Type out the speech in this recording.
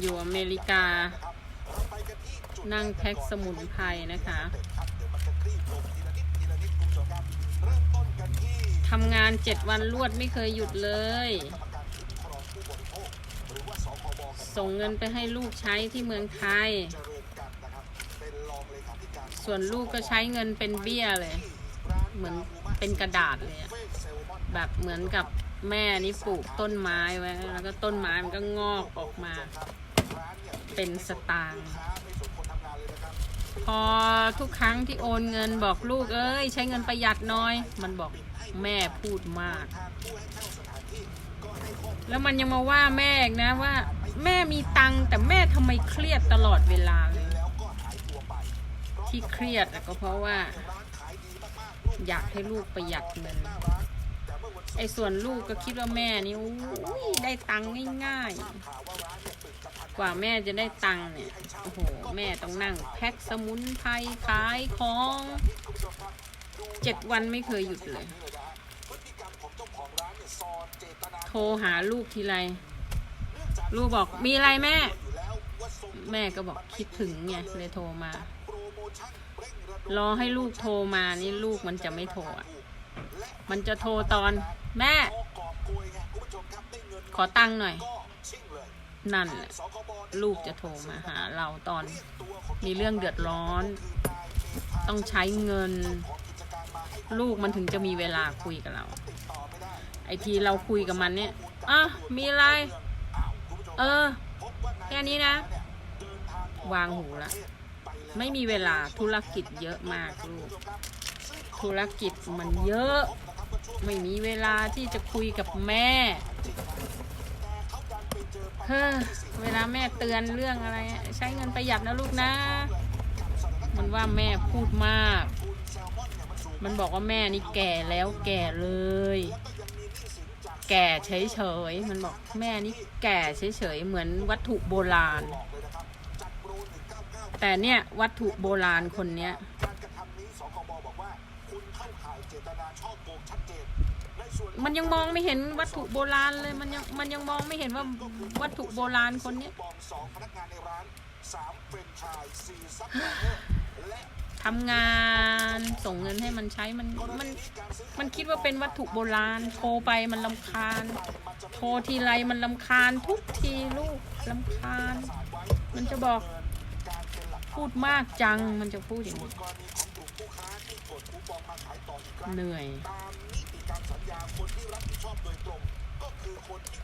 อยู่อเมริกา นั่งแพ็คสมุนไพรนะคะทำงานเจ็ดวันรวดไม่เคยหยุดเลย ส่งเงินไปให้ลูกใช้ที่เมืองไทย ส่วนลูกก็ใช้เงินเป็นเบี้ยเลย เหมือนเป็นกระดาษเลยแบบเหมือนกับ แม่นี่ปลูกต้นไม้ไว้ แล้วก็ต้นไม้มันก็งอกออกมา เป็นสตางค์พอทุกครั้งที่โอนเงินบอกลูกเอ้ย ใช้เงินประหยัดน้อย มันบอกแม่พูดมาก แล้วมันยังมาว่าแม่นะว่า แม่มีตังค์แต่แม่ทำไมเครียดตลอดเวลาเลย ที่เครียดก็เพราะว่า อยากให้ลูกประหยัดเงิน ไอ้ส่วนลูกก็คิดว่าแม่นี่อุ้ยได้ตังค์ง่ายๆ กว่าแม่จะได้ตังค์เนี่ย โอ้โห แม่ต้องนั่ง แพ็คสมุนไพรขายของเจ็ดวันไม่เคยหยุดเลย โทรหาลูกทีไร ลูกบอกมีอะไรแม่ แม่ก็บอกคิดถึงไงเลยโทรมา รอให้ลูกโทรมานี่ลูกมันจะไม่โทรอะ มันจะโทรตอนแม่ ขอตังค์หน่อย นั่นแหละลูกจะโทรมาหาเราตอน มีเรื่องเดือดร้อน ต้องใช้เงิน ลูกมันถึงจะมีเวลาคุยกับเรา ไอทีเราคุยกับมันเนี่ยอะมีอะไร เออ แค่นี้นะ วางหูละ ไม่มีเวลาธุรกิจเยอะมากลูก ธุรกิจมันเยอะ ไม่มีเวลาที่จะคุยกับแม่เฮ้อเวลาแม่เตือนเรื่องอะไร ใช้เงินประหยัดนะลูกนะ มันว่าแม่พูดมาก มันบอกว่าแม่นี่แก่แล้วแก่เลย แก่เฉยๆ มันบอกแม่นี่แก่เฉยๆ เหมือนวัตถุโบราณ แต่เนี่ยวัตถุโบราณคนเนี้ย มันยังมองไม่เห็นวัตถุโบราณเลยมันยังมันยังมองไม่เห็นว่าวัตถุโบราณคนเนี้ยทำงานส่งเงินให้มันใช้มันมันมันคิดว่าเป็นวัตถุโบราณ โทรไปมันลำคาญ โทรทีไรมันลำคาญทุกทีลูกลำคาญ มันจะบอกพูดมากจังมันจะพูดอย่างนี้ ผู้ค้าที่กดคูปองมาขายต่ออีกครั้งเหนื่อย ตามนิติกรรมสัญญาคนที่รับผิดชอบโดยตรง ก็คือคนที่